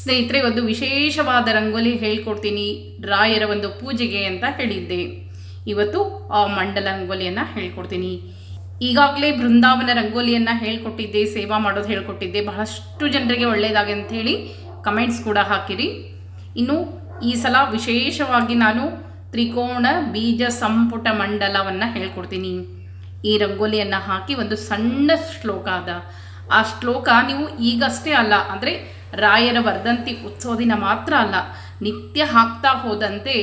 ಸ್ನೇಹಿತರೆ ಒಂದು ವಿಶೇಷವಾದ ರಂಗೋಲಿ ಹೇಳ್ಕೊಡ್ತೀನಿ. ರಾಯರ ಒಂದು ಪೂಜೆಗೆ ಅಂತ ಹೇಳಿದ್ದೆ. ಇವತ್ತು ಆ ಮಂಡಲ ರಂಗೋಲಿಯನ್ನು ಹೇಳ್ಕೊಡ್ತೀನಿ. ಈಗಾಗಲೇ ಬೃಂದಾವನ ರಂಗೋಲಿಯನ್ನು ಹೇಳ್ಕೊಟ್ಟಿದ್ದೆ, ಸೇವಾ ಮಾಡೋದು ಹೇಳ್ಕೊಟ್ಟಿದ್ದೆ. ಬಹಳಷ್ಟು ಜನರಿಗೆ ಒಳ್ಳೆಯದಾಗಿ ಅಂಥೇಳಿ ಕಮೆಂಟ್ಸ್ ಕೂಡ ಹಾಕಿರಿ. ಇನ್ನು ಈ ಸಲ ವಿಶೇಷವಾಗಿ ನಾನು ತ್ರಿಕೋಣ ಬೀಜ ಸಂಪುಟ ಮಂಡಲವನ್ನು ಹೇಳ್ಕೊಡ್ತೀನಿ. ಈ ರಂಗೋಲಿಯನ್ನು ಹಾಕಿ ಒಂದು ಸಣ್ಣ ಶ್ಲೋಕ ಅದ ಆ ಶ್ಲೋಕ ನೀವು ಈಗಷ್ಟೇ ಅಲ್ಲ, ಅಂದರೆ ರಾಯರ ವರ್ಧಂತಿ ಉತ್ಸವ ದಿನ ಮಾತ್ರ ಅಲ್ಲ, ನಿತ್ಯ ಹಾಕ್ತಾ ಹೋದಂತೆ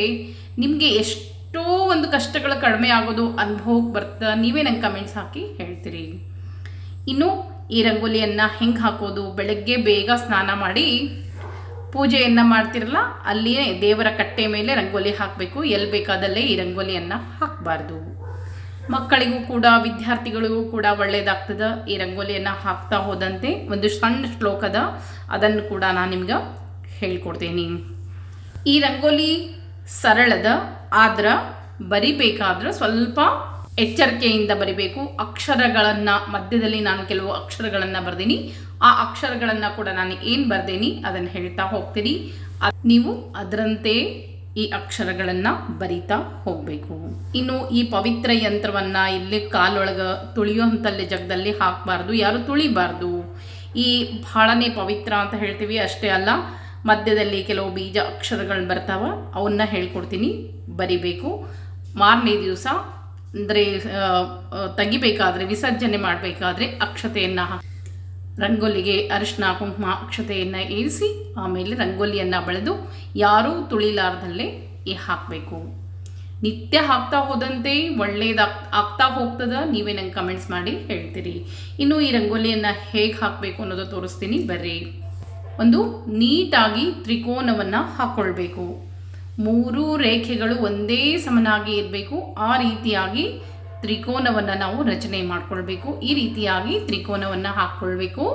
ನಿಮಗೆ ಎಷ್ಟೋ ಒಂದು ಕಷ್ಟಗಳು ಕಡಿಮೆ ಆಗೋದು ಅನುಭವಕ್ಕೆ ಬರ್ತಾ ನೀವೇ ನಂಗೆ ಕಮೆಂಟ್ಸ್ ಹಾಕಿ ಹೇಳ್ತೀರಿ. ಇನ್ನು ಈ ರಂಗೋಲಿಯನ್ನು ಹೆಂಗೆ ಹಾಕೋದು, ಬೆಳಗ್ಗೆ ಬೇಗ ಸ್ನಾನ ಮಾಡಿ ಪೂಜೆಯನ್ನು ಮಾಡ್ತಿರಲ್ಲ, ಅಲ್ಲಿಯೇ ದೇವರ ಕಟ್ಟೆ ಮೇಲೆ ರಂಗೋಲಿ ಹಾಕಬೇಕು ಎಲ್ಲಿ ಬೇಕಾದಲ್ಲೇ ಈ ರಂಗೋಲಿಯನ್ನು ಹಾಕಬಾರ್ದು. ಮಕ್ಕಳಿಗೂ ಕೂಡ, ವಿದ್ಯಾರ್ಥಿಗಳಿಗೂ ಕೂಡ ಒಳ್ಳೆಯದಾಗ್ತದೆ ಈ ರಂಗೋಲಿಯನ್ನು ಹಾಕ್ತಾ ಹೋದಂತೆ ಒಂದು ಸಣ್ಣ ಶ್ಲೋಕದ ಅದನ್ನು ಕೂಡ ನಾನು ನಿಮ್ಗೆ ಹೇಳ್ಕೊಡ್ತೀನಿ. ಈ ರಂಗೋಲಿ ಸರಳದ, ಆದ್ರೆ ಬರಿಬೇಕಾದ್ರೆ ಸ್ವಲ್ಪ ಎಚ್ಚರಿಕೆಯಿಂದ ಬರಿಬೇಕು. ಅಕ್ಷರಗಳನ್ನು ಮಧ್ಯದಲ್ಲಿ ನಾನು ಕೆಲವು ಅಕ್ಷರಗಳನ್ನು ಬರ್ದೀನಿ. ಆ ಅಕ್ಷರಗಳನ್ನು ಕೂಡ ನಾನು ಏನು ಬರ್ದೇನಿ ಅದನ್ನು ಹೇಳ್ತಾ ಹೋಗ್ತೀನಿ. ನೀವು ಅದರಂತೆ ಈ ಅಕ್ಷರಗಳನ್ನು ಬರಿತಾ ಹೋಗಬೇಕು. ಇನ್ನು ಈ ಪವಿತ್ರ ಯಂತ್ರವನ್ನು ಇಲ್ಲಿ ಕಾಲೊಳಗೆ ತುಳಿಯುವಂಥಲ್ಲಿ ಜಗದಲ್ಲಿ ಹಾಕಬಾರ್ದು, ಯಾರು ತುಳಿಬಾರ್ದು. ಈ ಬಹಳನೇ ಪವಿತ್ರ ಅಂತ ಹೇಳ್ತೀವಿ, ಅಷ್ಟೇ ಅಲ್ಲ, ಮಧ್ಯದಲ್ಲಿ ಕೆಲವು ಬೀಜ ಅಕ್ಷರಗಳು ಬರ್ತಾವ, ಅವನ್ನ ಹೇಳ್ಕೊಡ್ತೀನಿ, ಬರಿಬೇಕು. ಮಾರನೇ ದಿವಸ, ಅಂದರೆ ತೆಗಿಬೇಕಾದ್ರೆ, ವಿಸರ್ಜನೆ ಮಾಡಬೇಕಾದ್ರೆ ಅಕ್ಷತೆಯನ್ನು ರಂಗೋಲಿಗೆ ಅರಿಶಿನ, ಕುಂಕುಮ ಅಕ್ಷತೆಯನ್ನು ಏರಿಸಿ ಆಮೇಲೆ ರಂಗೋಲಿಯನ್ನು ಬೆಳೆದು ಯಾರೂ ತುಳಿಲಾರ್ದಲ್ಲೇ ಹಾಕಬೇಕು. ನಿತ್ಯ ಹಾಕ್ತಾ ಹೋದಂತೆ ಒಳ್ಳೆಯದಾಗ್ ಆಗ್ತಾ ಹೋಗ್ತದ? ನೀವೇ ನಂಗೆ ಕಮೆಂಟ್ಸ್ ಮಾಡಿ ಹೇಳ್ತೀರಿ. ಇನ್ನು ಈ ರಂಗೋಲಿಯನ್ನು ಹೇಗೆ ಹಾಕಬೇಕು ಅನ್ನೋದು ತೋರಿಸ್ತೀನಿ, ಬರ್ರಿ. ಒಂದು ನೀಟಾಗಿ ತ್ರಿಕೋನವನ್ನು ಹಾಕ್ಕೊಳ್ಬೇಕು ಮೂರು ರೇಖೆಗಳು ಒಂದೇ ಸಮನಾಗಿ ಇರಬೇಕು. ಆ ರೀತಿಯಾಗಿ ತ್ರಿಕೋನವನ್ನು ನಾವು ರಚನೆ ಮಾಡಿಕೊಳ್ಬೇಕು. ಈ ರೀತಿಯಾಗಿ ತ್ರಿಕೋನವನ್ನು ಹಾಕ್ಕೊಳ್ಬೇಕು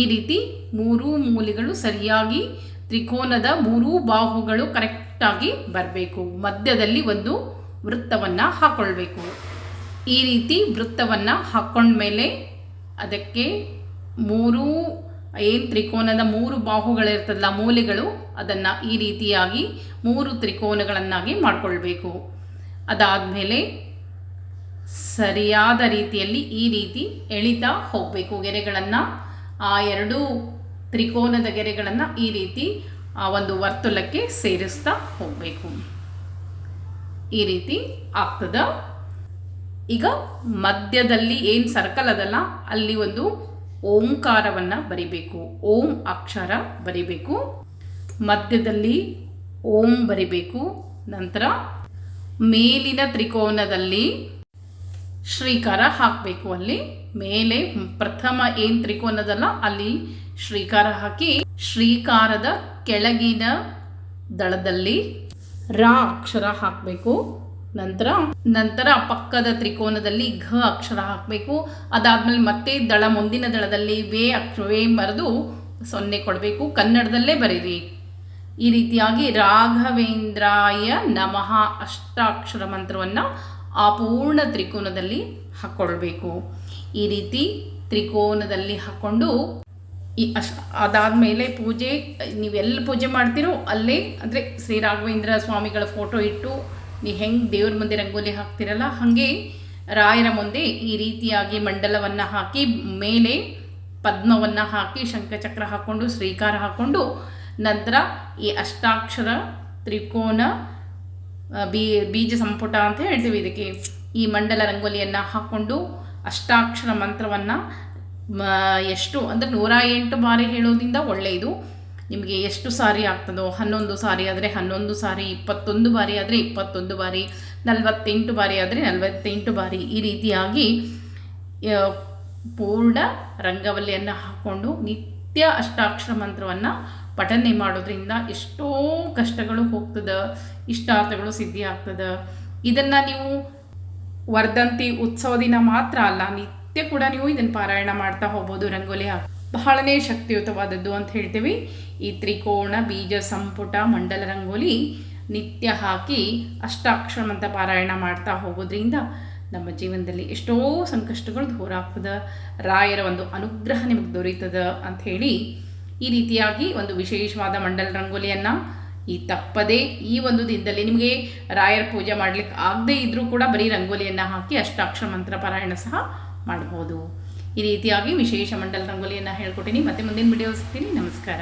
ಈ ರೀತಿ ಮೂರೂ ಮೂಲೆಗಳು ಸರಿಯಾಗಿ ತ್ರಿಕೋನದ ಮೂರೂ ಬಾಹುಗಳು ಕರೆಕ್ಟಾಗಿ ಬರಬೇಕು. ಮಧ್ಯದಲ್ಲಿ ಒಂದು ವೃತ್ತವನ್ನು ಹಾಕ್ಕೊಳ್ಬೇಕು ಈ ರೀತಿ ವೃತ್ತವನ್ನು ಹಾಕ್ಕೊಂಡ್ಮೇಲೆ ಅದಕ್ಕೆ ಮೂರು, ಏನು ತ್ರಿಕೋನದ ಮೂರು ಬಾಹುಗಳಿರ್ತದಲ್ಲ, ಮೂಲೆಗಳು, ಅದನ್ನು ಈ ರೀತಿಯಾಗಿ ಮೂರು ತ್ರಿಕೋನಗಳನ್ನಾಗಿ ಮಾಡಿಕೊಳ್ಬೇಕು. ಅದಾದಮೇಲೆ ಸರಿಯಾದ ರೀತಿಯಲ್ಲಿ ಈ ರೀತಿ ಎಳಿತಾ ಹೋಗಬೇಕು. ಗೆರೆಗಳನ್ನು, ಆ ಎರಡು ತ್ರಿಕೋನದ ಗೆರೆಗಳನ್ನು ಈ ರೀತಿ, ಆ ಒಂದು ವರ್ತುಲಕ್ಕೆ ಸೇರಿಸ್ತಾ ಹೋಗಬೇಕು. ಈ ರೀತಿ ಆಗ್ತದ. ಈಗ ಮಧ್ಯದಲ್ಲಿ ಏನು ಸರ್ಕಲ್ ಅದಲ್ಲ, ಅಲ್ಲಿ ಒಂದು ಓಂಕಾರವನ್ನು ಬರಿಬೇಕು. ಓಂ ಅಕ್ಷರ ಬರಿಬೇಕು. ಮಧ್ಯದಲ್ಲಿ ಓಂ ಬರಿಬೇಕು. ನಂತರ ಮೇಲಿನ ತ್ರಿಕೋನದಲ್ಲಿ ಶ್ರೀಕಾರ ಹಾಕಬೇಕು ಅಲ್ಲಿ. ಮೇಲೆ ಪ್ರಥಮ ಏನು ತ್ರಿಕೋನದಲ್ಲ ಅಲ್ಲಿ ಶ್ರೀಕಾರ ಹಾಕಿ ಶ್ರೀಕಾರದ ಕೆಳಗಿನ ದಳದಲ್ಲಿ ರಾ ಅಕ್ಷರ ಹಾಕಬೇಕು. ನಂತರ ನಂತರ ಪಕ್ಕದ ತ್ರಿಕೋನದಲ್ಲಿ ಘ ಅಕ್ಷರ ಹಾಕಬೇಕು. ಅದಾದ್ಮೇಲೆ ಮತ್ತೆ ದಳ ಮುಂದಿನ ದಳದಲ್ಲಿ ವೇ ಅಕ್ಷ, ವೇ ಬರೆದು ಸೊನ್ನೆ ಕೊಡಬೇಕು. ಕನ್ನಡದಲ್ಲೇ ಬರೀರಿ. ಈ ರೀತಿಯಾಗಿ ರಾಘವೇಂದ್ರಾಯ ನಮಃ ಅಷ್ಟಾಕ್ಷರ ಮಂತ್ರವನ್ನು ಆ ಪೂರ್ಣ ತ್ರಿಕೋನದಲ್ಲಿ ಹಾಕ್ಕೊಳ್ಬೇಕು ಈ ರೀತಿ ತ್ರಿಕೋನದಲ್ಲಿ ಹಾಕ್ಕೊಂಡು ಈ ಅಶ್ ಅದಾದಮೇಲೆ ಪೂಜೆ ನೀವೆಲ್ಲಿ ಪೂಜೆ ಮಾಡ್ತೀರೋ ಅಲ್ಲೇ, ಅಂದರೆ ಶ್ರೀ ರಾಘವೇಂದ್ರ ಸ್ವಾಮಿಗಳ ಫೋಟೋ ಇಟ್ಟು ನೀವು ಹೆಂಗೆ ದೇವ್ರ ಮುಂದೆ ರಂಗೋಲಿ ಹಾಕ್ತಿರಲ್ಲ, ಹಾಗೆ ರಾಯರ ಮುಂದೆ ಈ ರೀತಿಯಾಗಿ ಮಂಡಲವನ್ನು ಹಾಕಿ, ಮೇಲೆ ಪದ್ಮವನ್ನು ಹಾಕಿ ಶಂಖಚಕ್ರ ಹಾಕ್ಕೊಂಡು ಶ್ರೀಕಾರ ಹಾಕ್ಕೊಂಡು ನಂತರ ಈ ಅಷ್ಟಾಕ್ಷರ ತ್ರಿಕೋನ ಬೀ, ಬೀಜ ಸಂಪುಟ ಅಂತ ಹೇಳ್ತೀವಿ ಇದಕ್ಕೆ. ಈ ಮಂಡಲ ರಂಗೋಲಿಯನ್ನು ಹಾಕ್ಕೊಂಡು ಅಷ್ಟಾಕ್ಷರ ಮಂತ್ರವನ್ನು ಎಷ್ಟು ಅಂದರೆ ನೂರ ಎಂಟು ಬಾರಿ ಹೇಳೋದ್ರಿಂದ ಒಳ್ಳೆಯದು. ನಿಮಗೆ ಎಷ್ಟು ಸಾರಿ ಆಗ್ತದೋ, ಹನ್ನೊಂದು ಸಾರಿ ಆದರೆ ಹನ್ನೊಂದು ಸಾರಿ, ಇಪ್ಪತ್ತೊಂದು ಬಾರಿ ಆದರೆ ಇಪ್ಪತ್ತೊಂದು ಬಾರಿ, ನಲವತ್ತೆಂಟು ಬಾರಿ ಆದರೆ ನಲವತ್ತೆಂಟು ಬಾರಿ ಈ ರೀತಿಯಾಗಿ ಪೂರ್ಣ ರಂಗವಲ್ಲಿಯನ್ನು ಹಾಕ್ಕೊಂಡು ನಿತ್ಯ ಅಷ್ಟಾಕ್ಷರ ಮಂತ್ರವನ್ನು ಪಠನೆ ಮಾಡೋದ್ರಿಂದ ಎಷ್ಟೋ ಕಷ್ಟಗಳು ಹೋಗ್ತದೆ ಇಷ್ಟಾರ್ಥಗಳು ಸಿದ್ಧಿ ಆಗ್ತದೆ. ಇದನ್ನು ನೀವು ವರ್ಧಂತಿ ಉತ್ಸವ ದಿನ ಮಾತ್ರ ಅಲ್ಲ, ನಿತ್ಯ ಕೂಡ ನೀವು ಇದನ್ನು ಪಾರಾಯಣ ಮಾಡ್ತಾ ಹೋಗ್ಬೋದು ರಂಗೋಲಿ ಬಹಳನೇ ಶಕ್ತಿಯುತವಾದದ್ದು ಅಂತ ಹೇಳ್ತೀವಿ. ಈ ತ್ರಿಕೋಣ, ಬೀಜ, ಸಂಪುಟ, ಮಂಡಲ ರಂಗೋಲಿ ನಿತ್ಯ ಹಾಕಿ ಅಷ್ಟಾಕ್ಷರಮಂತ ಪಾರಾಯಣ ಮಾಡ್ತಾ ಹೋಗೋದ್ರಿಂದ ನಮ್ಮ ಜೀವನದಲ್ಲಿ ಎಷ್ಟೋ ಸಂಕಷ್ಟಗಳು ದೂರ ಆಗ್ತದೆ. ರಾಯರ ಒಂದು ಅನುಗ್ರಹ ನಿಮಗೆ ದೊರೀತದ ಅಂಥೇಳಿ ಈ ರೀತಿಯಾಗಿ ಒಂದು ವಿಶೇಷವಾದ ಮಂಡಲ ರಂಗೋಲಿಯನ್ನು ಈ ತಪ್ಪದೇ ಈ ಒಂದು ದಿನದಲ್ಲಿ ನಿಮಗೆ ರಾಯರ ಪೂಜೆ ಮಾಡಲಿಕ್ಕೆ ಆಗದೇ ಇದ್ದರೂ ಕೂಡ ಬರೀ ರಂಗೋಲಿಯನ್ನು ಹಾಕಿ ಅಷ್ಟಾಕ್ಷರ ಮಂತ್ರ ಪಾರಾಯಣ ಸಹ ಮಾಡ್ಬೋದು. ಈ ರೀತಿಯಾಗಿ ವಿಶೇಷ ಮಂಡಲ ರಂಗೋಲಿಯನ್ನು ಹೇಳ್ಕೊಟ್ಟಿನಿ. ಮತ್ತೆ ಮುಂದಿನ ವಿಡಿಯೋ ಸಿಗ್ತೀನಿ. ನಮಸ್ಕಾರ.